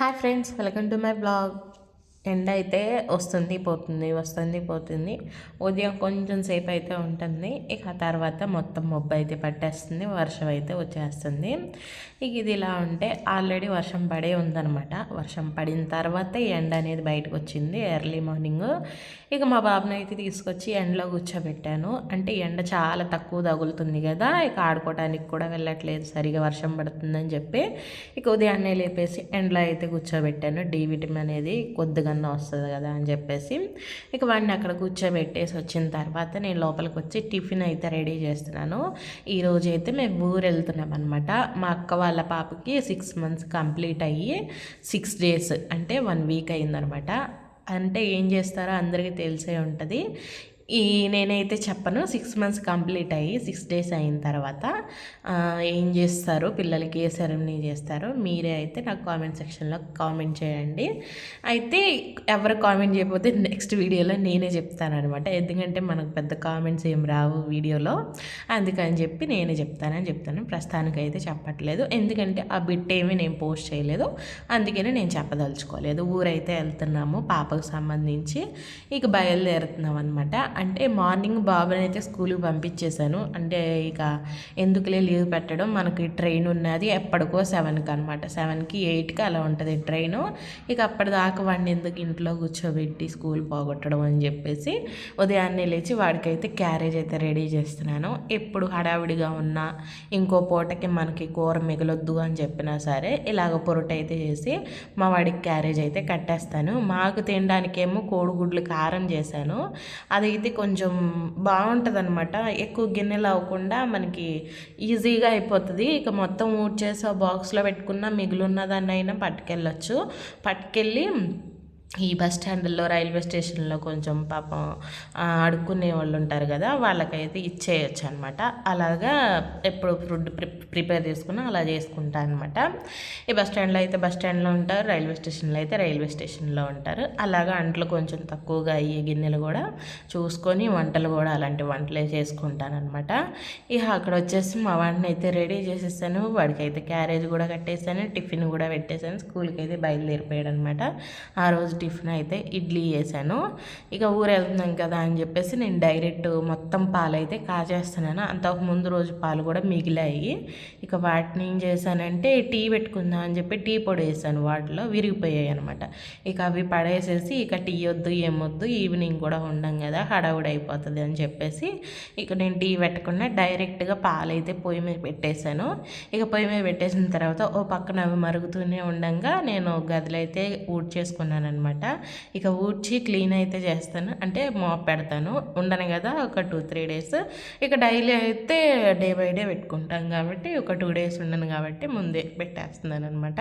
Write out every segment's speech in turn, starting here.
Hi friends welcome to my blog ఎండ అయితే వస్తుంది పోతుంది వస్తుంది పోతుంది. ఉదయం కొంచెం సేపు అయితే ఉంటుంది. ఇక ఆ తర్వాత మొత్తం మబ్బు అయితే పట్టేస్తుంది వర్షం అయితే వచ్చేస్తుంది. ఇక ఇది ఇలా ఉంటే ఆల్రెడీ వర్షం పడే ఉందనమాట వర్షం పడిన తర్వాత ఈ ఎండ అనేది బయటకు వచ్చింది ఎర్లీ మార్నింగ్. ఇక మా బాబుని అయితే తీసుకొచ్చి ఎండలో కూర్చోబెట్టాను. అంటే ఎండ చాలా తక్కువ తగులుతుంది కదా ఇక ఆడుకోవడానికి కూడా వెళ్ళట్లేదు సరిగా వర్షం పడుతుందని చెప్పి ఇక ఉదయాన్నే లేపేసి ఎండలో అయితే కూర్చోబెట్టాను. డి విటమిన్ అనేది కొద్దిగా వస్తుంది కదా అని చెప్పేసి ఇక వాడిని అక్కడ కూర్చోబెట్టేసి వచ్చిన తర్వాత నేను లోపలికి వచ్చి టిఫిన్ అయితే రెడీ చేస్తున్నాను. ఈరోజు అయితే మేము ఊరు వెళ్తున్నాం అనమాట మా అక్క వాళ్ళ పాపకి సిక్స్ మంత్స్ కంప్లీట్ అయ్యి సిక్స్ డేస్ అంటే వన్ వీక్ అయిందనమాట అంటే ఏం చేస్తారో అందరికీ తెలిసే ఉంటుంది. ఈ నేనైతే చెప్పను సిక్స్ మంత్స్ కంప్లీట్ అయ్యి సిక్స్ డేస్ అయిన తర్వాత ఏం చేస్తారు పిల్లలకి ఏ సెరమనీ చేస్తారు మీరే అయితే నాకు కామెంట్ సెక్షన్లో కామెంట్ చేయండి. అయితే ఎవరు కామెంట్ చేయకపోతే నెక్స్ట్ వీడియోలో నేనే చెప్తానమాట ఎందుకంటే మనకు పెద్ద కామెంట్స్ ఏం రావు వీడియోలో. అందుకని చెప్పి నేనే చెప్తానని చెప్తాను. ప్రస్తుతానికి అయితే చెప్పట్లేదు. ఎందుకంటే ఆ బిట్ ఏమీ నేను పోస్ట్ చేయలేదు. అందుకనే నేను చెప్పదలుచుకోలేదు. ఊరైతే వెళ్తున్నాము పాపకు సంబంధించి. ఇక బయలుదేరుతున్నాం అనమాట అంటే మార్నింగ్ బాబుని అయితే స్కూల్కి పంపించేశాను. అంటే ఇక ఎందుకులే లీవ్ పెట్టడం మనకి ట్రైన్ ఉన్నది ఎప్పటికో సెవెన్కి అనమాట సెవెన్కి ఎయిట్కి అలా ఉంటుంది ట్రైన్. ఇక అప్పటిదాకా వాడిని ఎందుకు ఇంట్లో కూర్చోబెట్టి స్కూల్ పోగొట్టడం అని చెప్పేసి ఉదయాన్నే లేచి వాడికైతే క్యారేజ్ అయితే రెడీ చేస్తున్నాను. ఎప్పుడు హడావిడిగా ఉన్నా ఇంకో పూటకి మనకి కూర మిగలొద్దు అని చెప్పినా సరే ఇలాగ పొరట అయితే చేసి మా వాడికి క్యారేజ్ అయితే కట్టేస్తాను. మాకు తినడానికేమో కోడిగుడ్లు కారం చేశాను. అదైతే కొంచెం బాగుంటుంది అనమాట ఎక్కువ గిన్నెలు అవ్వకుండా మనకి ఈజీగా అయిపోతుంది. ఇక మొత్తం ఊడ్చేసి ఆ బాక్స్లో పెట్టుకున్న మిగిలిన దాన్ని అయినా పట్టుకెళ్ళచ్చు. పట్టుకెళ్ళి ఈ బస్ స్టాండ్లో రైల్వే స్టేషన్లో కొంచెం పాపం అడుక్కునే వాళ్ళు ఉంటారు కదా వాళ్ళకైతే ఇచ్చేయచ్చు అనమాట అలాగా ఎప్పుడు ఫుడ్ ప్రిపేర్ చేసుకున్నా అలా చేసుకుంటా అనమాట. ఈ బస్ స్టాండ్లో అయితే బస్ స్టాండ్లో ఉంటారు రైల్వే స్టేషన్లో అయితే రైల్వే స్టేషన్లో ఉంటారు. అలాగా అంట్లు కొంచెం తక్కువగా అయ్యే గిన్నెలు కూడా చూసుకొని వంటలు కూడా అలాంటి వంటలే చేసుకుంటాను అనమాట ఇక అక్కడ వచ్చేసి మా వాడిని అయితే రెడీ చేసేసాను. వాడికి అయితే క్యారేజ్ కూడా కట్టేసాను టిఫిన్ కూడా పెట్టేశాను స్కూల్కి అయితే బయలుదేరిపోయాడు అనమాట ఆ రోజు టిఫిన్ అయితే ఇడ్లీ చేశాను. ఇక ఊరు వెళ్తున్నాం కదా అని చెప్పేసి నేను డైరెక్ట్ మొత్తం పాలు అయితే కాచేస్తున్నాను అంతకు ముందు రోజు పాలు కూడా మిగిలాయి. ఇక వాటిని ఏం చేశానంటే టీ పెట్టుకుందాం అని చెప్పి టీ పొడి వేసాను. వాటిలో విరిగిపోయాయి అనమాట ఇక అవి పడేసేసి ఇక టీ వద్దు ఏమొద్దు ఈవినింగ్ కూడా ఉండం కదా హడావుడి అయిపోతుంది అని చెప్పేసి ఇక నేను టీ పెట్టకుండా డైరెక్ట్గా పాలు అయితే పొయ్యి మీద పెట్టేశాను. ఇక పొయ్యి మీద పెట్టేసిన తర్వాత ఓ పక్కన అవి మరుగుతూనే ఉండగా నేను గదిలో అయితే ఊడ్ చేసుకున్నాను అనమాట అనమాట ఇక ఊడ్చి క్లీన్ అయితే చేస్తాను. అంటే మాప్ పెడతాను. ఉండను కదా ఒక టూ త్రీ డేస్. ఇక డైలీ అయితే డే బై డే పెట్టుకుంటాం కాబట్టి ఒక టూ డేస్ ఉండను కాబట్టి ముందే పెట్టేస్తున్నాను అనమాట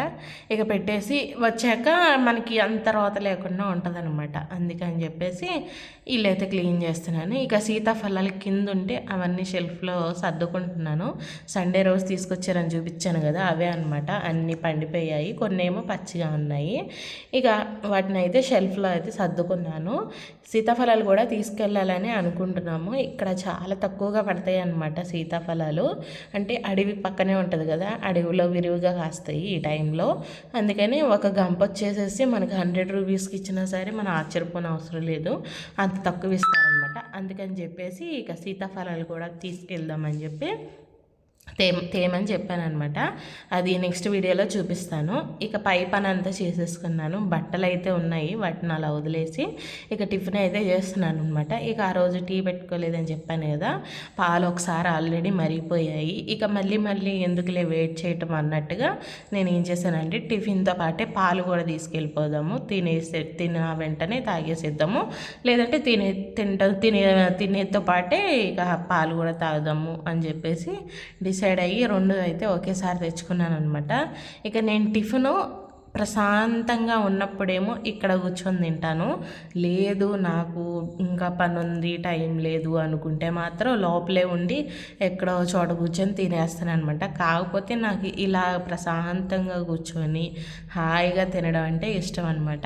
ఇక పెట్టేసి వచ్చాక మనకి అంత రోత లేకుండా ఉంటుంది అనమాట అందుకని చెప్పేసి ఇల్లైతే క్లీన్ చేస్తున్నాను. ఇక సీతాఫలాలు కింద ఉంటే అవన్నీ షెల్ఫ్లో సర్దుకుంటున్నాను. సండే రోజు తీసుకొచ్చారని చూపించాను కదా అవే అనమాట అన్నీ పండిపోయాయి. కొన్ని ఏమో పచ్చిగా ఉన్నాయి. ఇక వాటిని అయితే షెల్ఫ్లో అయితే సర్దుకున్నాను. సీతాఫలాలు కూడా తీసుకెళ్ళాలని అనుకుంటున్నాము. ఇక్కడ చాలా తక్కువగా పడతాయి అన్నమాట సీతాఫలాలు. అంటే అడవి పక్కనే ఉంటుంది కదా అడవిలో విరివిగా కాస్తాయి ఈ టైంలో. అందుకని ఒక గంప వచ్చేసేసి మనకి హండ్రెడ్ రూపీస్కి ఇచ్చినా సరే మనం ఆశ్చర్యపోని అవసరం లేదు. అంత తక్కువ ఇస్తారనమాట అందుకని చెప్పేసి ఇక సీతాఫలాలు కూడా తీసుకెళ్దామని చెప్పి తేమ తేమని చెప్పాను అనమాట అది నెక్స్ట్ వీడియోలో చూపిస్తాను. ఇక పై పని అంతా చేసేసుకున్నాను. బట్టలు అయితే ఉన్నాయి వాటిని అలా వదిలేసి ఇక టిఫిన్ అయితే చేస్తున్నాను అనమాట ఇక ఆ రోజు టీ పెట్టుకోలేదని చెప్పాను కదా పాలు ఒకసారి ఆల్రెడీ మరిగిపోయాయి. ఇక మళ్ళీ మళ్ళీ ఎందుకులే వెయిట్ చేయటం అన్నట్టుగా నేను ఏం చేశానంటే టిఫిన్తో పాటే పాలు కూడా తీసుకెళ్ళిపోదాము. తినేసే తిన వెంటనే తాగేసేద్దాము. లేదంటే తినే తింట తినే తినేతో పాటే ఇక పాలు కూడా తాగుదాము అని చెప్పేసి డిసైడ్ డిసైడ్ అయ్యి రెండు అయితే ఒకేసారి తెచ్చుకున్నాను అనమాట ఇక నేను టిఫిను ప్రశాంతంగా ఉన్నప్పుడేమో ఇక్కడ కూర్చొని తింటాను. లేదు నాకు ఇంకా పని ఉంది టైం లేదు అనుకుంటే మాత్రం లోపలే ఉండి ఎక్కడో చోట కూర్చొని తినేస్తాను అనమాట కాకపోతే నాకు ఇలా ప్రశాంతంగా కూర్చొని హాయిగా తినడం అంటే ఇష్టం అనమాట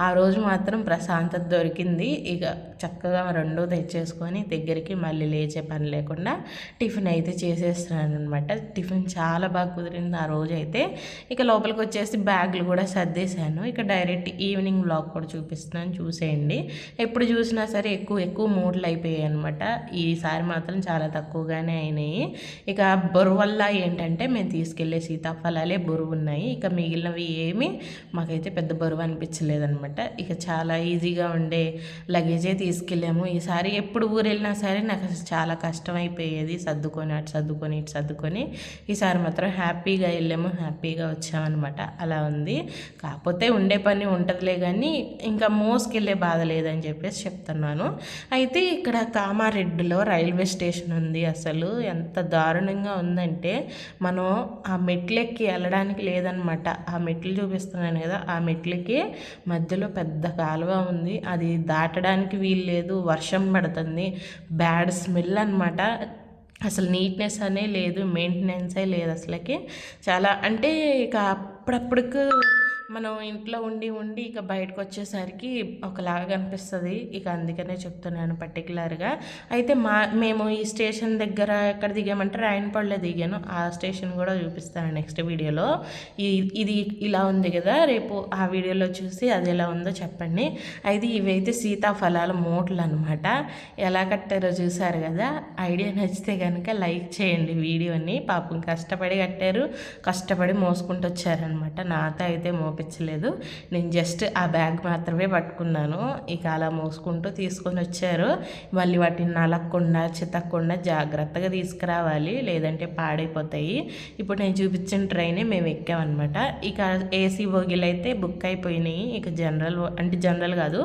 ఆ రోజు మాత్రం ప్రశాంతత దొరికింది. ఇక చక్కగా రెండో తెచ్చేసుకొని దగ్గరికి మళ్ళీ లేచే పని లేకుండా టిఫిన్ అయితే చేసేస్తున్నాను అనమాట టిఫిన్ చాలా బాగా కుదిరింది ఆ రోజు అయితే ఇక లోపలికి వచ్చేసి బ్యాగులు కూడా సర్దేశాను. ఇక డైరెక్ట్ ఈవినింగ్ బ్లాగ్ కూడా చూపిస్తున్నాను. చూసేయండి. ఎప్పుడు చూసినా సరే ఎక్కువ ఎక్కువ మూడ్లు అయిపోయాయి అనమాట. ఈసారి మాత్రం చాలా తక్కువగానే అయినాయి. ఇక బరువు వల్ల ఏంటంటే మేము తీసుకెళ్ళే సీతాఫలాలే బరువు ఉన్నాయి. ఇక మిగిలినవి ఏమి మాకైతే పెద్ద బరువు అనిపించలేదనమాట. ఇక చాలా ఈజీగా ఉండే లగేజే తీసుకెళ్ళాము. ఈసారి ఎప్పుడు ఊరు వెళ్ళినా సరే నాకు అసలు చాలా కష్టం అయిపోయేది సర్దుకొని అటు సర్దుకొని ఇటు సర్దుకొని. ఈసారి మాత్రం హ్యాపీగా వెళ్ళాము. హ్యాపీగా వచ్చామన్నమాట. అలా ఉంది. కాకపోతే ఉండే పని ఉంటుందిలే కానీ ఇంకా మోసుకెళ్ళే బాధ లేదని చెప్పేసి చెప్తున్నాను. అయితే ఇక్కడ కామారెడ్డిలో రైల్వే స్టేషన్ ఉంది అసలు. ఎంత దారుణంగా ఉందంటే మనం ఆ మెట్లెక్కి వెళ్ళడానికి లేదనమాట ఆ మెట్లు చూపిస్తున్నాను కదా ఆ మెట్లకి మధ్యలో పెద్ద కాలువ ఉంది. అది దాటడానికి వీలు లేదు వర్షం పడుతుంది బ్యాడ్ స్మెల్ అనమాట అసలు నీట్నెస్ అనే లేదు మెయింటెనెన్సే లేదు అసలుకి. చాలా అంటే ఇక అప్పుడప్పుడుకు మనం ఇంట్లో ఉండి ఉండి ఇక బయటకు వచ్చేసరికి ఒకలాగా అనిపిస్తుంది ఇక అందుకనే చెప్తున్నాను పర్టికులర్గా అయితే మా మేము ఈ స్టేషన్ దగ్గర ఎక్కడ దిగామంటే రాయనపల్లిలో దిగాను. ఆ స్టేషన్ కూడా చూపిస్తాను నెక్స్ట్ వీడియోలో. ఇది ఇలా ఉంది కదా రేపు ఆ వీడియోలో చూసి అది ఎలా ఉందో చెప్పండి. అయితే ఇవైతే సీతాఫలాల మూటలు అనమాట ఎలా కట్టారో చూసారు కదా ఐడియా నచ్చితే కనుక లైక్ చేయండి వీడియోని. పాపం కష్టపడి కట్టారు కష్టపడి మోసుకుంటూ వచ్చారనమాట నాతో అయితే మో పంపించలేదు. నేను జస్ట్ ఆ బ్యాగ్ మాత్రమే పట్టుకున్నాను. ఇక అలా మోసుకుంటూ తీసుకొని వచ్చారు. మళ్ళీ వాటిని నలక్కుండా చితక్కుండా జాగ్రత్తగా తీసుకురావాలి. లేదంటే పాడైపోతాయి. ఇప్పుడు నేను చూపించిన ట్రైనే మేము ఎక్కామన్నమాట. ఇక ఏసీ బోగిలు అయితే బుక్ అయిపోయినాయి. ఇక జనరల్ అంటే జనరల్ కాదు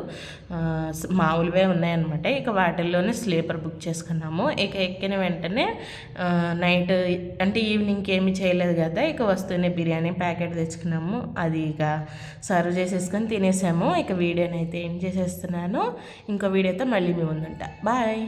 మామూలువే ఉన్నాయన్నమాట. ఇక వాటిల్లోనే స్లీపర్ బుక్ చేసుకున్నాము. ఇక ఎక్కిన వెంటనే నైట్ అంటే ఈవినింగ్కి ఏమి చేయలేదు కదా ఇక వస్తూనే బిర్యానీ ప్యాకెట్ తెచ్చుకున్నాము. అది ఇక సర్వ్ చేసేసుకొని తినేసాము. ఇక వీడియోనైతే ఎండ్ ఏం చేసేస్తున్నాను. ఇంకో వీడియోతో మళ్ళీ మీ ముందుంటా. బాయ్.